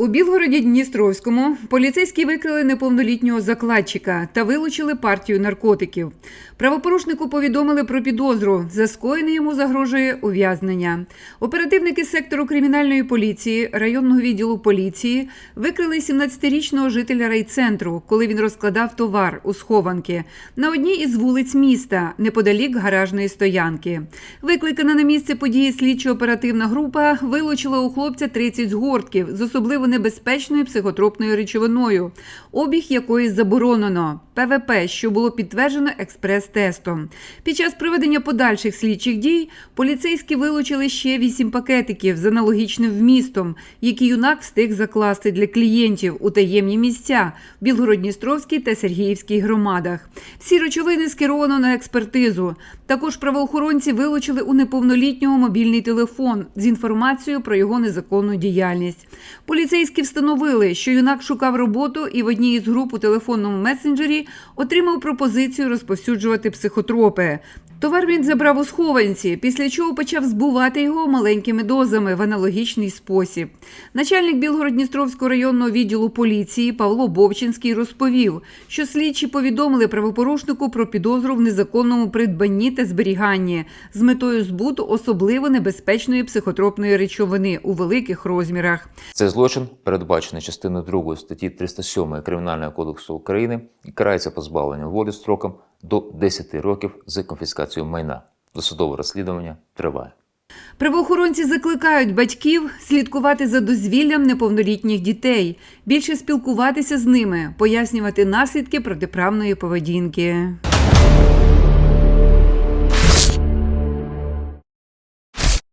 У Білгороді Дністровському поліцейські викрили неповнолітнього закладчика та вилучили партію наркотиків. Правопорушнику повідомили про підозру. За скоєне йому загрожує ув'язнення. Оперативники сектору кримінальної поліції районного відділу поліції викрили 17-річного жителя райцентру, коли він розкладав товар у схованки на одній із вулиць міста неподалік гаражної стоянки. Викликана на місце події слідчо-оперативна група вилучила у хлопця 30 згортків з особливо небезпечною психотропною речовиною, обіг якої заборонено. ПВП, що було підтверджено експрес-тестом. Під час проведення подальших слідчих дій поліцейські вилучили ще вісім пакетиків з аналогічним вмістом, які юнак встиг закласти для клієнтів у таємні місця в Білгород-Дністровській та Сергіївській громадах. Всі речовини скеровано на експертизу. Також правоохоронці вилучили у неповнолітнього мобільний телефон з інформацією про його незаконну діяльність. Поліцейські встановили, що юнак шукав роботу і в одній із груп у телефонному месенджері отримав пропозицію розповсюджувати психотропи. Товар він забрав у схованці, після чого почав збувати його маленькими дозами в аналогічний спосіб. Начальник Білгород-Дністровського районного відділу поліції Павло Бовчинський розповів, що слідчі повідомили правопорушнику про підозру в незаконному придбанні та зберіганні з метою збуту особливо небезпечної психотропної речовини у великих розмірах. Цей злочин передбачений частиною 2 статті 307 Кримінального кодексу України і карається позбавленням волі строком до 10 років з конфіскацією майна. Досудове розслідування триває. Правоохоронці закликають батьків слідкувати за дозвіллям неповнолітніх дітей, більше спілкуватися з ними, пояснювати наслідки протиправної поведінки.